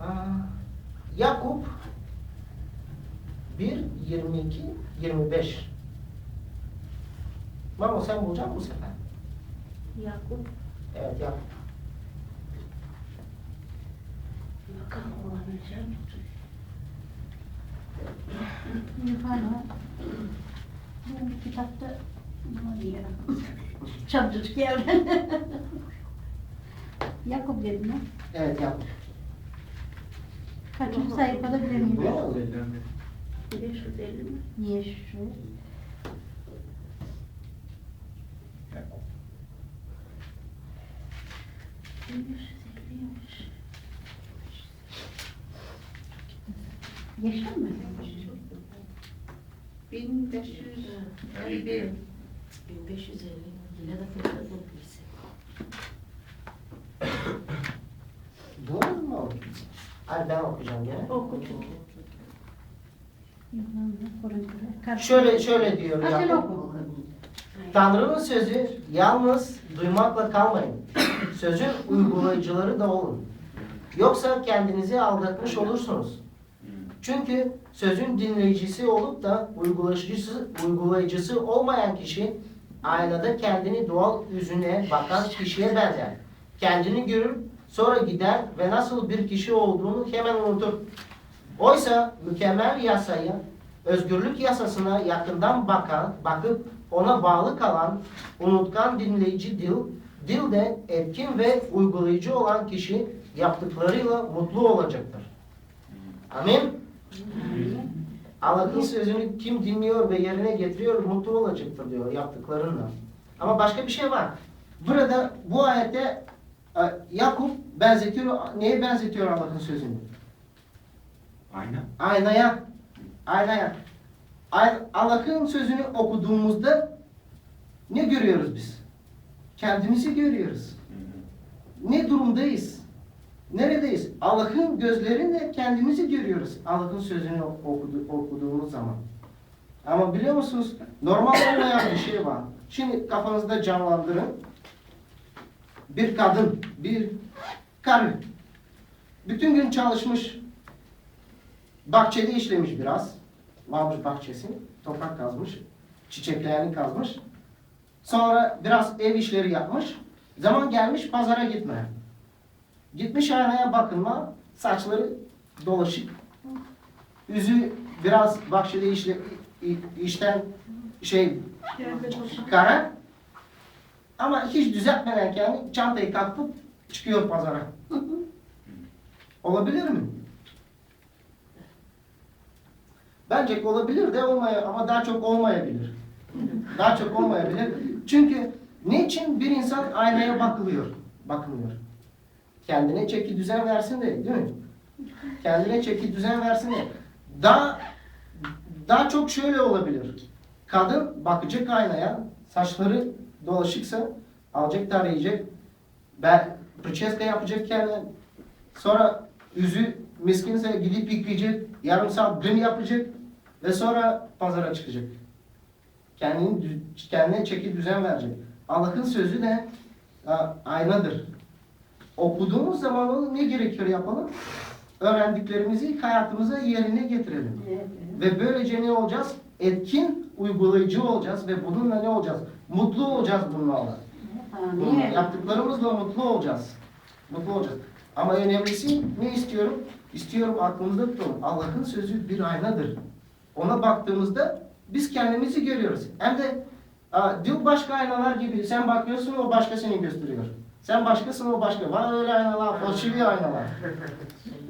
Aa, Yakup 1, 22, 25. Mamo sen bulacaksın bu sefer. Yakup. Evet Yakup. Bakalım olabilecek mi? Yukarıda. Bu kitapta var ya. Çabuk geldi. Yakup dedim mi? Evet Yakup. Kaçıncı sayfada bilemiyorum. Ne oldu? 550 mi? Yeşil. şey 550'ymiş. Yeşil mi? 1551. 1550. Yine de Hayır ben okuyacağım gene. Oku. Karşı- Şöyle şöyle diyor Yakup. Tanrı'nın sözü yalnız duymakla kalmayın. Sözün uygulayıcıları da olun. Yoksa kendinizi aldatmış olursunuz. Çünkü sözün dinleyicisi olup da uygulayıcısı, uygulayıcısı olmayan kişi aynada kendini doğal yüzüne bakan kişiye benzer. Kendini görür, sonra gider ve nasıl bir kişi olduğunu hemen unutur. Oysa mükemmel yasaya, özgürlük yasasına yakından bakan, bakıp ona bağlı kalan, unutkan dinleyici dil, dil de etkin ve uygulayıcı olan kişi yaptıklarıyla mutlu olacaktır. Amin. Allah'ın sözünü kim dinliyor ve yerine getiriyor mutlu olacaktır diyor yaptıklarınla. Ama başka bir şey var. Burada bu ayette Yakup benzetiyor, neye benzetiyor Allah'ın sözünü? Ayna. Aynaya. Aynaya. Ay- Allah'ın sözünü okuduğumuzda ne görüyoruz biz? Kendimizi görüyoruz. Ne durumdayız? Neredeyiz? Allah'ın gözlerinle kendimizi görüyoruz. Allah'ın sözünü okudu, okuduğumuz zaman. Ama biliyor musunuz? Normal olmayan bir şey var. Şimdi kafanızda canlandırın. Bir kadın, bir karı. Bütün gün çalışmış. Bahçede işlemiş biraz. Varmış bahçesi. Toprak kazmış. Çiçeklerini kazmış. Sonra biraz ev işleri yapmış. Zaman gelmiş pazara gitmeye. Gitmiş aynaya bakınma. Saçları dolaşık. Yüzü biraz bahçede işle, işten şey kara. Ama hiç düzeltmeden kendi çantayı kapıp çıkıyor pazara. Olabilir mi? Bence olabilir de olmaya ama daha çok olmayabilir. Daha çok olmayabilir. Çünkü niçin bir insan aynaya bakılıyor? Bakmıyor. Kendine çeki düzen versin de değil mi? Kendine çeki düzen versin de. Daha daha çok şöyle olabilir. Kadın bakacak aynaya, saçları dolaşıksa alacak tarayacak. Ben Proçeska yapacak yani. Sonra üzü miskinse gidip yıkayacak. Yarım saat gün yapacak. Ve sonra pazara çıkacak. Kendini, kendine çeki düzen verecek. Allah'ın sözü de aynadır. Okuduğumuz zaman ne gerekiyor yapalım? Öğrendiklerimizi hayatımıza yerine getirelim. Evet. Ve böylece ne olacağız? Etkin uygulayıcı olacağız ve bununla ne olacağız? Mutlu olacağız. Bununla, Amin. yaptıklarımızla mutlu olacağız. Mutlu olacağız. Ama önemlisi ne istiyorum? İstiyorum aklımızda tutalım. Allah'ın sözü bir aynadır. Ona baktığımızda biz kendimizi görüyoruz. Hem de dil başka aynalar gibi. Sen bakıyorsun o başka seni gösteriyor. Sen başkasın o başka. Var öyle aynalar, falşivi aynalar.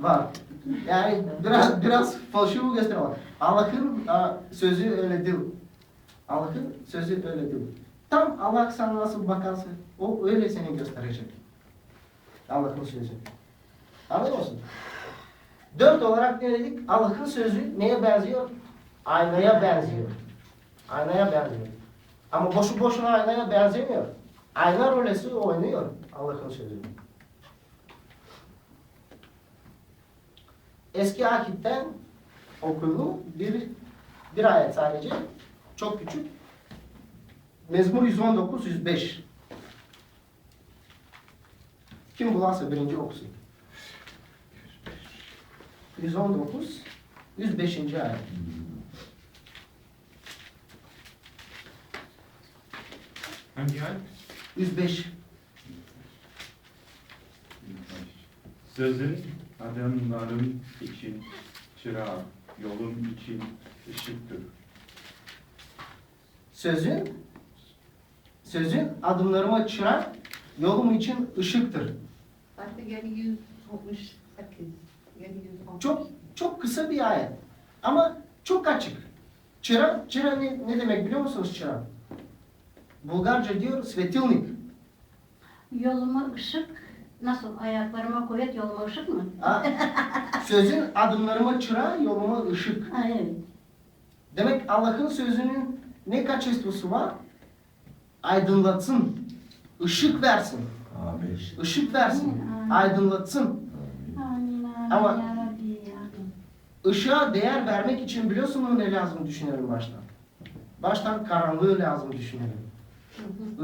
Var. Yani biraz biraz falşivi gösteriyor. Allah'ın a, sözü öyle Allah'ın sözü öyle değil. Tam Allah sana nasıl bakarsa o öyle seni gösterecek. Allah'ın sözü. Anlıyor musun? Dört olarak ne dedik? Allah'ın sözü neye benziyor? Aynaya benziyor. Aynaya benziyor. Ama boşu boşuna aynaya benzemiyor. Ayna rolesi oynuyor Allah'ın sözü. Eski Akit'ten okulu bir, bir ayet sadece. Çok küçük. Mezmur 119 105. Kim bularsa birinci okusun. 119, 105. ayet. Hangi ay? 105. Sözün adamların için çırağı, yolun için ışıktır. Sözün sözün adımlarıma çırak, yolum için ışıktır. Başta gene 168. Gene 168. Çok çok kısa bir ayet. Ama çok açık. Çıra, çıra ne, ne demek biliyor musunuz çıra? Bulgarca diyor svetilnik. Yoluma ışık, nasıl ayaklarıma kuvvet, yoluma ışık mı? Ha? Sözün adımlarıma çıra, yoluma ışık. Ha, evet. Demek Allah'ın sözünün ne kaçestosu var? Aydınlatsın, ışık versin, Amin. ışık versin, Amin. aydınlatsın. Amin, Ama-. Işığa değer vermek için biliyorsunuz ne lazım düşünüyorum baştan. Baştan karanlığı lazım düşünüyorum.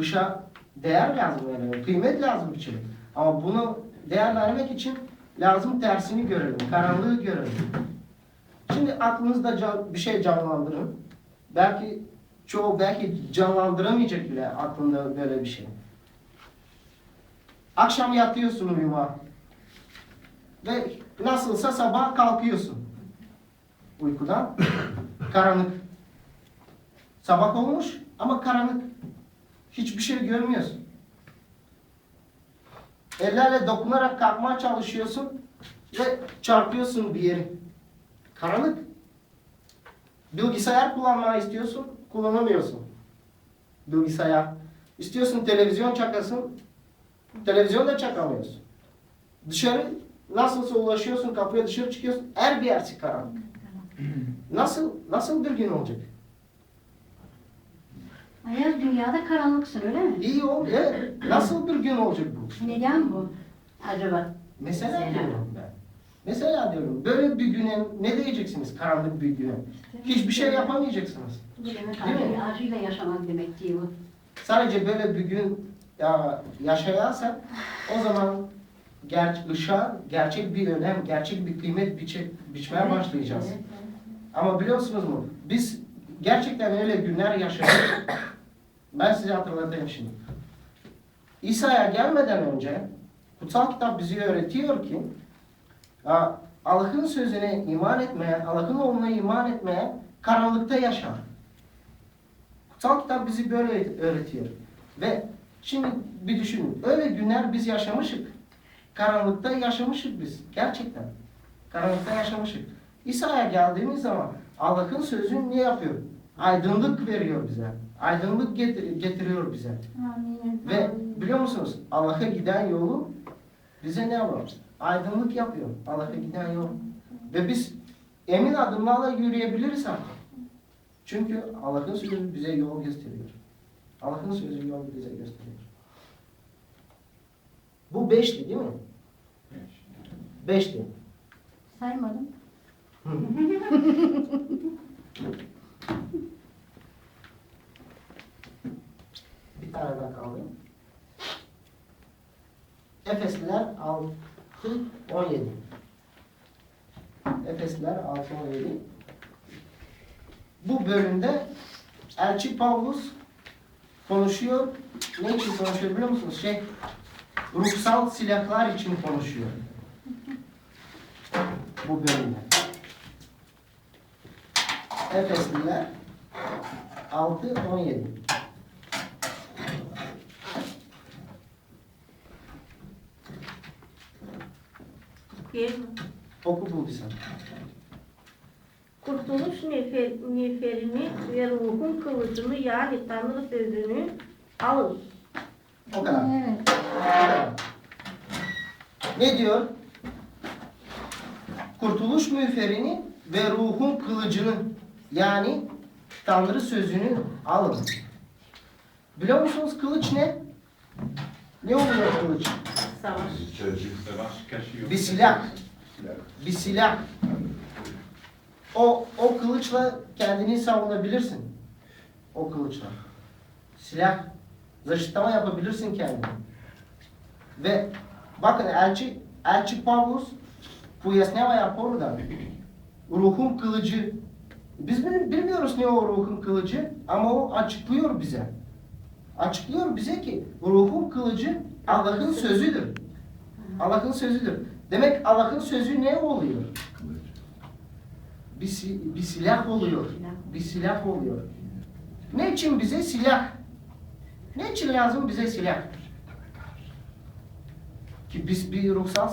Işığa değer lazım yani, kıymet lazım şey. Ama bunu değer vermek için lazım tersini görelim, karanlığı görelim. Şimdi aklınızda can- bir şey canlandırın. Belki çoğu belki canlandıramayacak bile aklında böyle bir şey. Akşam yatıyorsun uyuma. Ve nasılsa sabah kalkıyorsun uykudan. Karanlık. Sabah olmuş ama karanlık. Hiçbir şey görmüyorsun. Ellerle dokunarak kalkmaya çalışıyorsun ve çarpıyorsun bir yeri. Karanlık. Bilgisayar kullanmayı istiyorsun, kullanamıyorsun. Bilgisayar. İstiyorsun televizyon çakasın, televizyon da çakamıyorsun. Dışarı nasılsa ulaşıyorsun, kapıya dışarı çıkıyorsun, her bir yersi karanlık. Nasıl, nasıl bir gün olacak? Ayaz dünyada karanlıksın öyle mi? İyi ol, evet. Nasıl bir gün olacak bu? Neden bu? Acaba? Mesela. diyorum ben. Mesela diyorum, böyle bir güne ne diyeceksiniz karanlık bir güne? Hiçbir şey yapamayacaksınız. Değil mi? acı, acıyla yaşamak demek değil bu. Sadece böyle bir gün ya, yaşayarsak o zaman ger ışığa gerçek bir önem, gerçek bir kıymet biçe, biçmeye başlayacağız. Evet, evet. Ama biliyorsunuz mu? Biz gerçekten öyle günler yaşadık. ben size hatırlatayım şimdi. İsa'ya gelmeden önce kutsal kitap bize öğretiyor ki Allah'ın sözüne iman etmeye, Allah'ın oğluna iman etmeye karanlıkta yaşar. Kutsal kitap bizi böyle öğretiyor. Ve şimdi bir düşünün. Öyle günler biz yaşamışık. Karanlıkta yaşamışık biz. Gerçekten. Karanlıkta yaşamışık. İsa'ya geldiğimiz zaman Allah'ın sözü ne yapıyor? Aydınlık veriyor bize. Aydınlık getir- getiriyor bize. Amin. Ve biliyor musunuz? Allah'a giden yolu bize ne yapıyor? Aydınlık yapıyor. Allah'a giden yol. Ve biz emin adımlarla yürüyebiliriz artık. Çünkü Allah'ın sözü bize yol gösteriyor. Allah'ın sözü yol bize gösteriyor. Bu beşti değil mi? Beşti. Saymadım. Bir tane daha kaldı. Efesliler 6 17. Efesliler 6 17. Bu bölümde Elçi Pavlus konuşuyor. Ne için konuşuyor biliyor musunuz? Şey, ruhsal silahlar için konuşuyor. Bu bölümde. Efesliler 6 17. Okuyayım mı? Oku bulduysan. Kurtuluş nefer, neferini ve ruhun kılıcını yani Tanrı sözünü alın. O kadar. Evet. Ne diyor? Kurtuluş müferini ve ruhun kılıcını yani Tanrı sözünü alın. Biliyor musunuz kılıç ne? Ne oluyor kılıç? Savaş. Çocuk. Savaş kaşıyor. Bir silah. Bir silah. O, o kılıçla kendini savunabilirsin. O kılıçla. Silah. Zırhlama yapabilirsin kendini. Ve bakın elçi, elçi Pavlus пояснява oradan. Ruhun kılıcı. Biz bil- bilmiyoruz ne o ruhun kılıcı ama o açıklıyor bize. Açıklıyor bize ki ruhun kılıcı Allah'ın sözüdür. Allah'ın sözüdür. Demek Allah'ın sözü ne oluyor? Bir, bir silah oluyor. Bir silah oluyor. Ne için bize silah? Ne için lazım bize silah? Ki biz bir ruhsal